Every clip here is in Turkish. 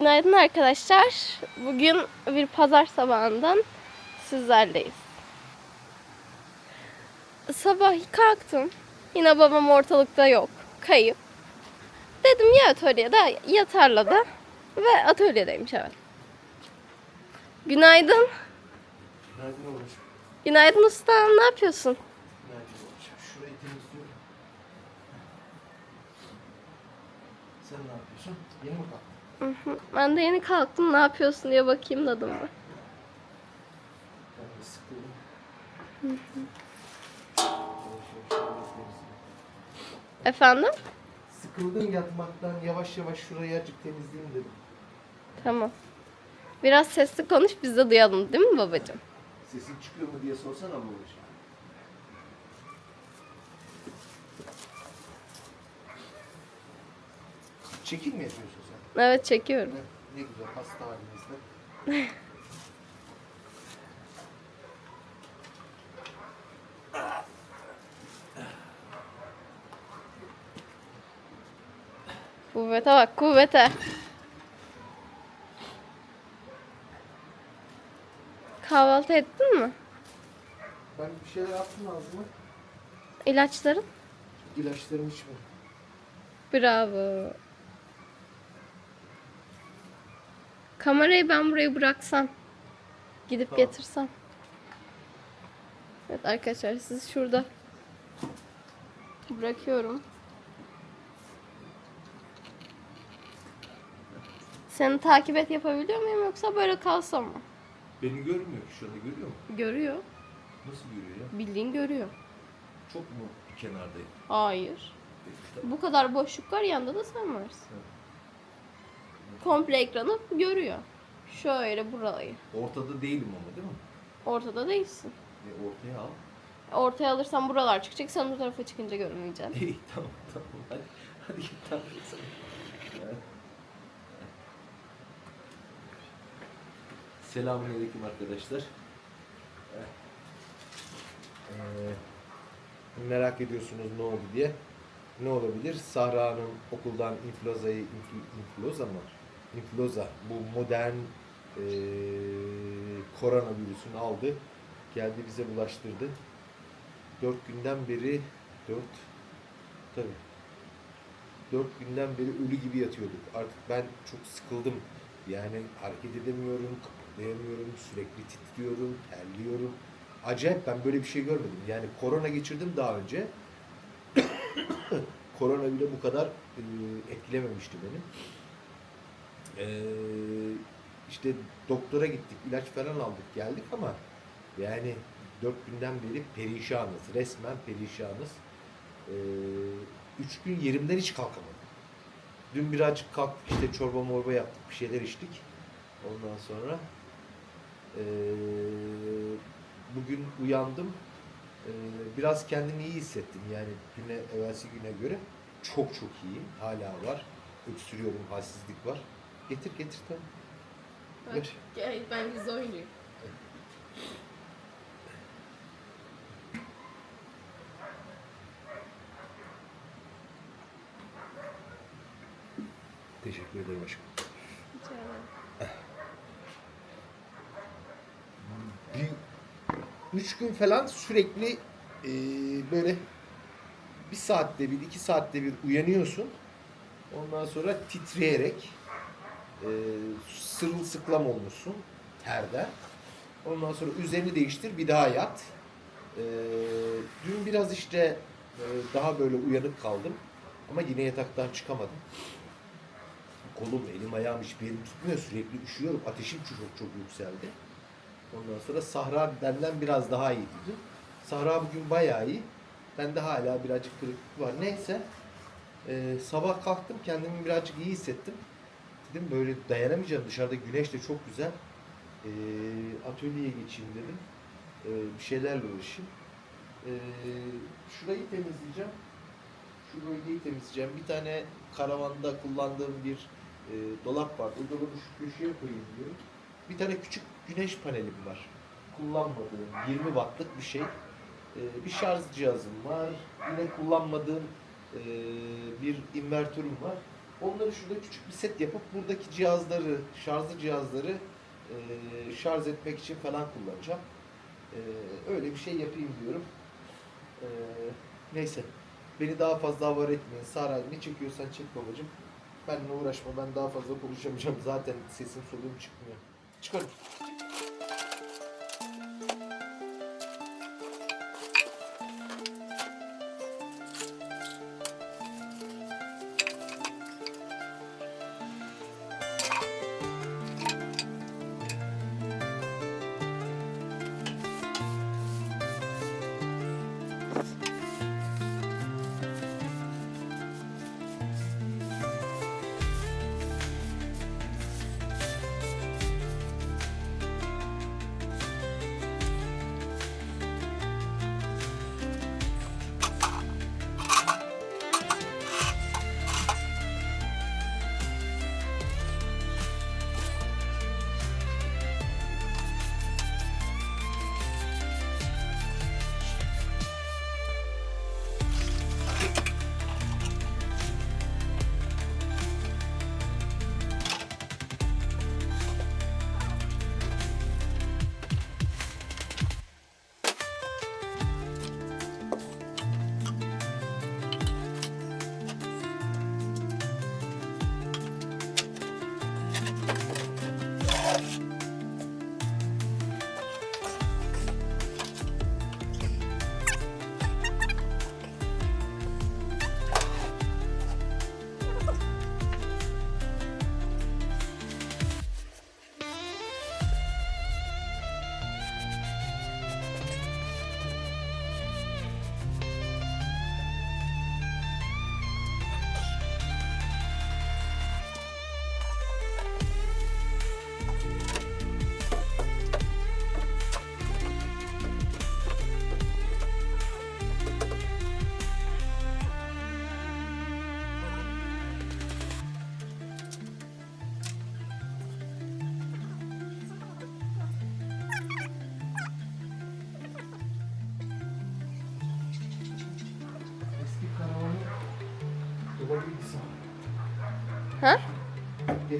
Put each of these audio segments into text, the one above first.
Günaydın arkadaşlar. Bugün bir pazar sabahından sizlerleyiz. Sabah kalktım. Yine babam ortalıkta yok. Kayıp. Dedim ya atölyede ya tarlada. Ve atölyedeymiş evet. Günaydın. Günaydın babacığım. Günaydın usta. Ne yapıyorsun? Günaydın babacığım. Şurayı temizliyorum. Sen ne yapıyorsun? Yeni mi kalktın? Ben de yeni kalktım. Ne yapıyorsun diye bakayım dedim ben. Efendim? Sıkıldım yatmaktan. Yavaş yavaş şurayı azıcık temizleyeyim dedim. Tamam. Biraz sesli konuş biz de duyalım değil mi babacığım? Sesin çıkıyor mu diye sorsana babacığım. Çekim mi yapıyorsun sen? Evet çekiyorum. Ne, ne güzel hasta halinizde. Kuvvete bak kuvvete. Kahvaltı ettin mi? Ben bir şeyler attım ağzıma. İlaçların? İlaçlarımı içmedim. Bravo. Kamerayı ben buraya bıraksam. Gidip Tamam. getirsem. Evet arkadaşlar siz şurada bırakıyorum. Seni takip et yapabiliyor muyum yoksa böyle kalsam mı? Beni görmüyor şu anda görüyor mu? Görüyor. Nasıl görüyor ya? Bildiğin görüyor. Çok mu kenardayım? Hayır. İşte Bu kadar boşluk var yanında da sen varsın. Komple ekranı görüyor. Şöyle burayı. ortada değilim ama değil mi? Ortada değilsin. E, ortaya al. Ortaya alırsan buralar çıkacak. Sen bu tarafa çıkınca görmeyeceksin. İyi tamam tamam hadi. Hadi git tamam. Selamünaleyküm arkadaşlar. Ee, merak ediyorsunuz ne oldu diye. Ne olabilir? Sahra'nın okuldan influenza'yı influ, influenza mı? Influenza bu modern eee koronavirüsünü aldı. Geldi bize bulaştırdı. Dört günden beri dört tabii dört günden beri ölü gibi yatıyorduk. Artık ben çok sıkıldım. Yani hareket edemiyorum, kıpırdayamıyorum, sürekli titriyorum, terliyorum. Acayip ben böyle bir şey görmedim. Yani korona geçirdim daha önce. korona bile bu kadar e, etkilememişti beni. E, işte doktora gittik, ilaç falan aldık, geldik ama yani dört günden beri perişanız, resmen perişanız. E, üç gün yerimden hiç kalkamadım. Dün birazcık kalktık işte çorba morba yaptık, bir şeyler içtik. Ondan sonra e, bugün uyandım. E, biraz kendimi iyi hissettim yani güne, evvelsi güne göre. Çok çok iyi. Hala var. Öksürüyorum, halsizlik var. Getir getir tamam. Ver. Gel, ben güzel oynayayım. Teşekkür ederim aşkım. bir üç gün falan sürekli e, böyle bir saatte bir iki saatte bir uyanıyorsun. Ondan sonra titreyerek e, sırılsıklam olmuşsun terden. Ondan sonra üzerini değiştir bir daha yat. E, dün biraz işte e, daha böyle uyanık kaldım. Ama yine yataktan çıkamadım. Kolum, elim, ayağım hiçbir yerim tutmuyor. Sürekli üşüyorum. Ateşim çok çok yükseldi. Ondan sonra Sahra benden biraz daha iyi dedi. Sahra bugün bayağı iyi. Bende hala birazcık kırıklık var. Neyse. Ee, sabah kalktım kendimi birazcık iyi hissettim. Dedim böyle dayanamayacağım. Dışarıda güneş de çok güzel. Ee, atölyeye geçeyim dedim. Ee, bir şeylerle uğraşayım. Ee, şurayı temizleyeceğim. Şu bölgeyi temizleyeceğim. Bir tane karavanda kullandığım bir e, dolap var. O dolabı şu köşeye koyayım diyorum. Bir tane küçük güneş panelim var. Kullanmadığım 20 wattlık bir şey. Ee, bir şarj cihazım var. Yine kullanmadığım e, bir invertörüm var. Onları şurada küçük bir set yapıp buradaki cihazları, şarjlı cihazları e, şarj etmek için falan kullanacağım. E, öyle bir şey yapayım diyorum. E, neyse. Beni daha fazla havar etmeyin. Sara ne çekiyorsan çek babacığım. Benimle uğraşma. Ben daha fazla konuşamayacağım. Zaten sesim soluğum çıkmıyor. Çıkarım.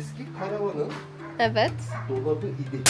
Eski karavanın Evet. dolabı idi.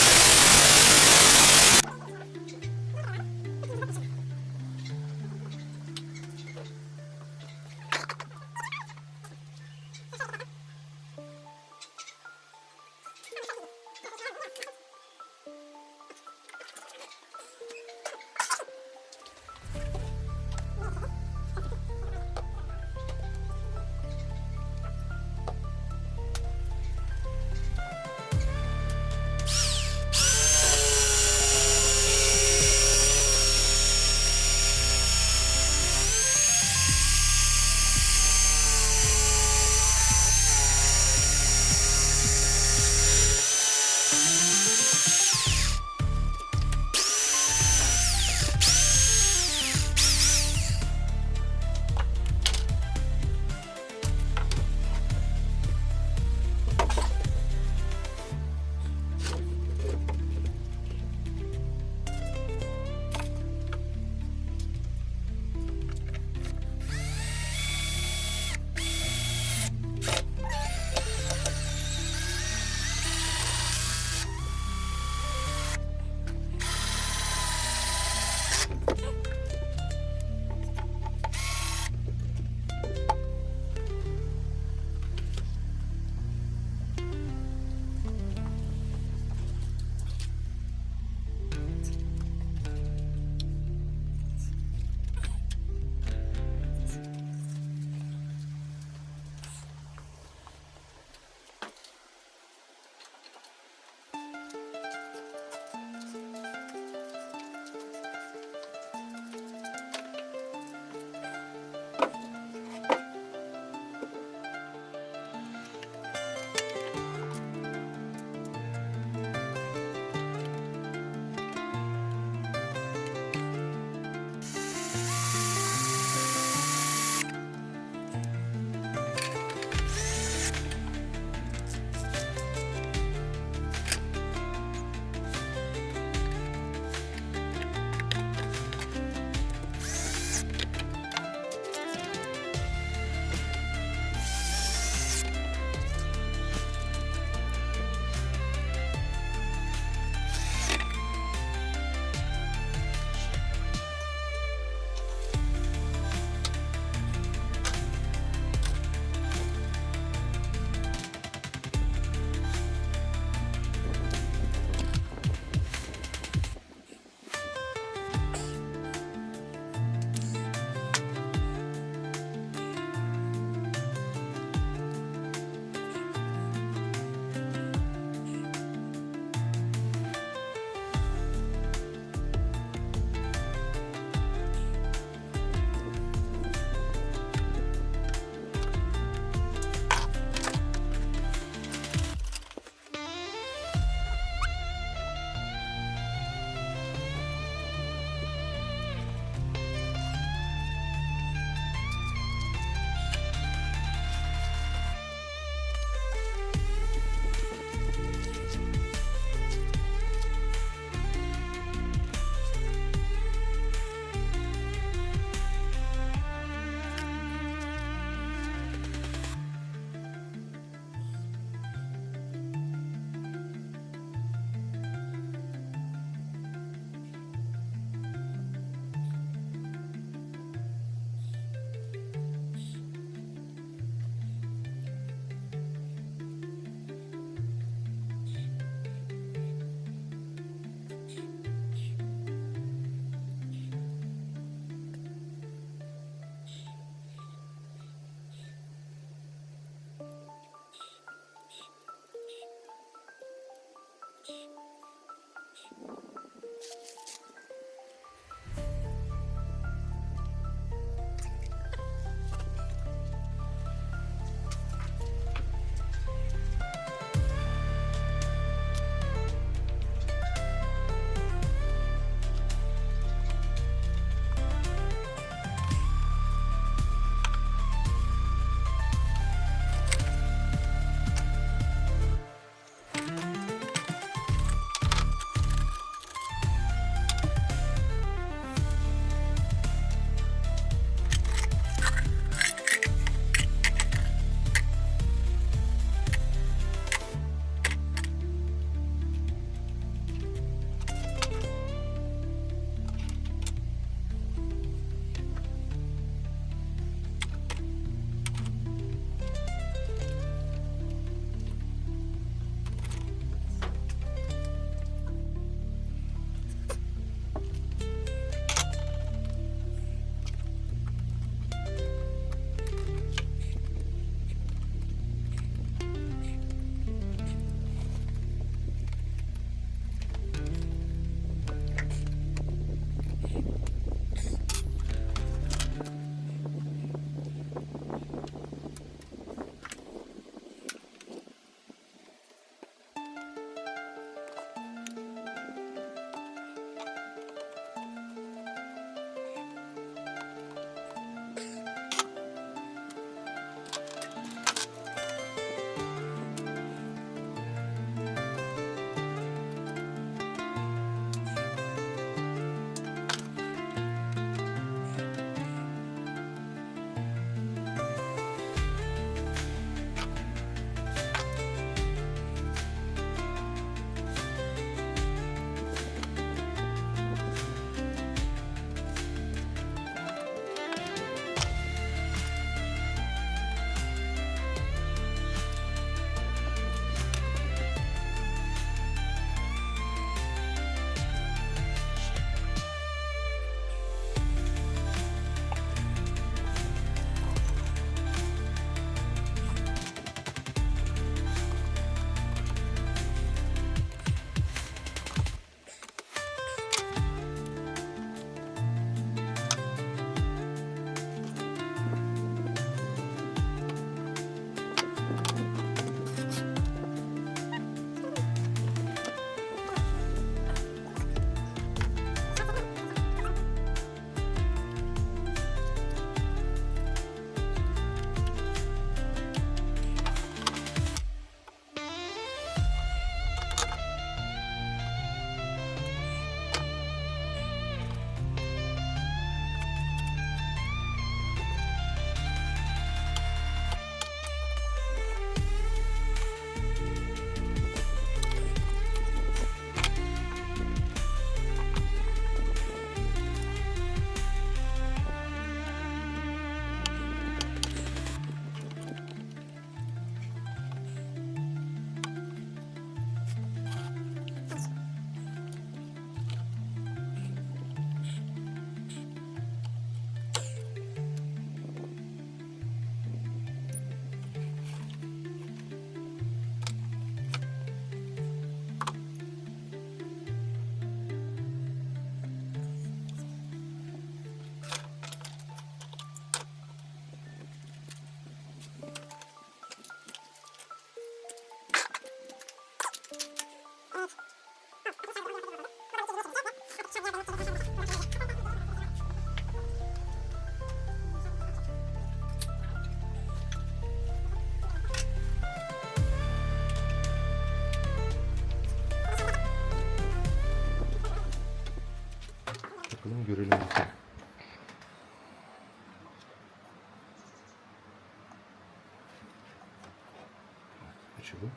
Açalım.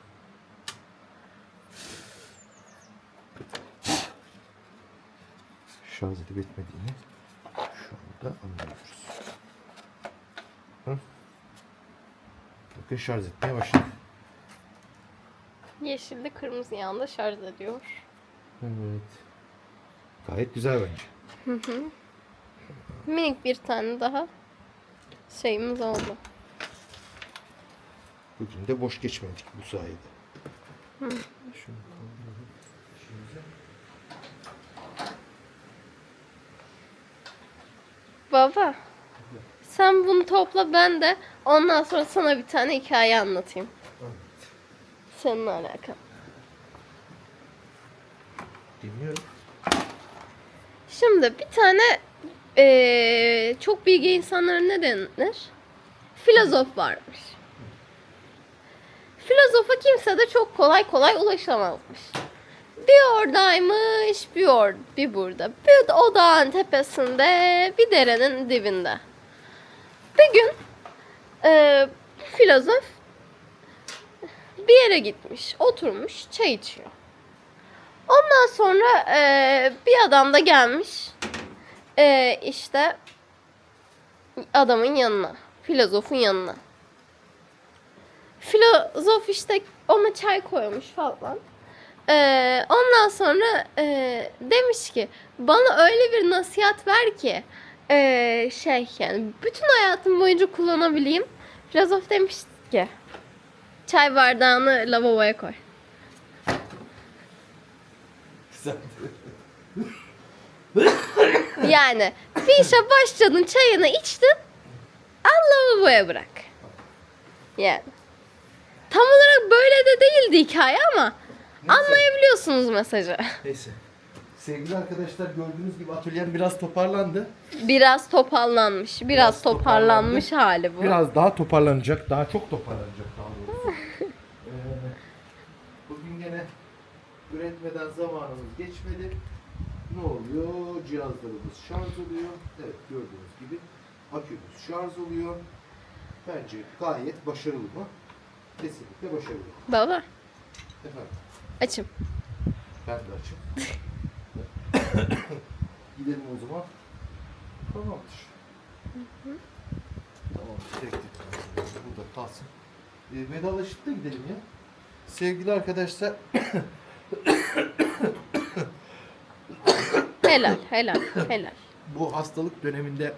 Şarj edip etmediğini şu anda anlıyoruz. Hı? Bakın şarj etmeye başladı. Yeşilli kırmızı yanda şarj ediyor. Evet. Gayet güzel bence. Minik bir tane daha şeyimiz oldu. Bugün de boş geçmedik bu sayede. Şunu kaldıralım. İşimize. Baba. Sen bunu topla ben de ondan sonra sana bir tane hikaye anlatayım. Seninle alakalı. Dinliyorum. Şimdi bir tane eee, çok bilgi insanlara ne denir? Filozof varmış. Filozofa kimse de çok kolay kolay ulaşamazmış. Bir oradaymış, bir or bir burada. Bir o dağın tepesinde, bir derenin dibinde. Bir gün eee, filozof bir yere gitmiş, oturmuş, çay içiyor. Ondan sonra eee, bir adam da gelmiş. Eee işte adamın yanına. Filozofun yanına. Filozof işte ona çay koymuş falan. Eee, ondan sonra eee, demiş ki bana öyle bir nasihat ver ki eee, şey yani bütün hayatım boyunca kullanabileyim. Filozof demiş ki çay bardağını lavaboya koy. Yani bir işe başladın çayını içtin al lavaboya bırak. Yani. Tam olarak böyle de değildi hikaye ama anlayabiliyorsunuz mesajı. Neyse. Sevgili arkadaşlar gördüğünüz gibi atölyem biraz toparlandı. Biraz toparlanmış. Biraz, Biraz toparlanmış hali bu. Biraz daha toparlanacak. Daha çok toparlanacak daha doğrusu. Ee, bugün gene üretmeden zamanımız geçmedi. Ne oluyor? Cihazlarımız şarj oluyor. Evet gördüğünüz gibi akümüz şarj oluyor. Bence gayet başarılı mı? Kesinlikle başarılı. Baba Efendim açım. ben de açım. Gidelim o zaman. Tamamdır. Tamam. Tek tek burada kalsın. E, vedalaşıp da gidelim ya. Sevgili arkadaşlar Helal helal helal. bu hastalık döneminde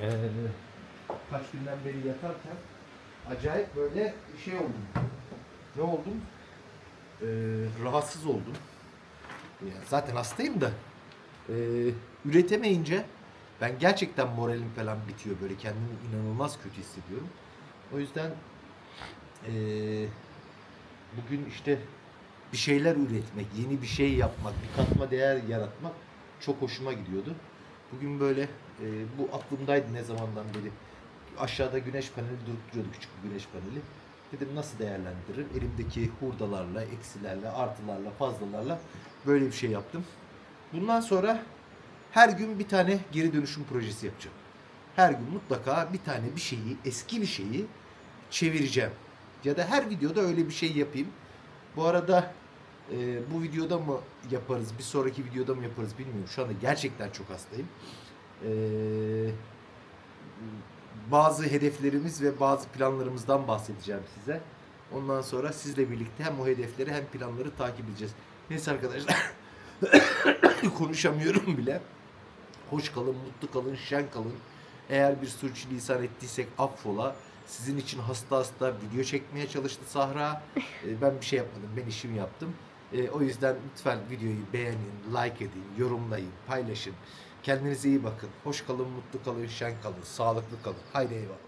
eee kaç günden beri yatarken acayip böyle şey oldum. Ne oldum? Eee, rahatsız oldum. Ya zaten hastayım da eee, üretemeyince ben gerçekten moralim falan bitiyor böyle kendimi inanılmaz kötü hissediyorum. O yüzden eee, bugün işte bir şeyler üretmek, yeni bir şey yapmak, bir katma değer yaratmak çok hoşuma gidiyordu. Bugün böyle e, bu aklımdaydı ne zamandan beri. Aşağıda güneş paneli durup duruyordu küçük bir güneş paneli. Dedim nasıl değerlendiririm? Elimdeki hurdalarla, eksilerle, artılarla, fazlalarla böyle bir şey yaptım. Bundan sonra her gün bir tane geri dönüşüm projesi yapacağım. Her gün mutlaka bir tane bir şeyi, eski bir şeyi çevireceğim. Ya da her videoda öyle bir şey yapayım. Bu arada e, bu videoda mı yaparız, bir sonraki videoda mı yaparız bilmiyorum. Şu anda gerçekten çok hastayım. E, bazı hedeflerimiz ve bazı planlarımızdan bahsedeceğim size. Ondan sonra sizle birlikte hem o hedefleri hem planları takip edeceğiz. Neyse arkadaşlar. Konuşamıyorum bile. Hoş kalın, mutlu kalın, şen kalın. Eğer bir sürçülisan ettiysek affola. Sizin için hasta hasta video çekmeye çalıştı Sahra. Ee, ben bir şey yapmadım, ben işimi yaptım. Ee, o yüzden lütfen videoyu beğenin, like edin, yorumlayın, paylaşın. Kendinize iyi bakın. Hoş kalın, mutlu kalın, şen kalın, sağlıklı kalın. Haydi eyvallah.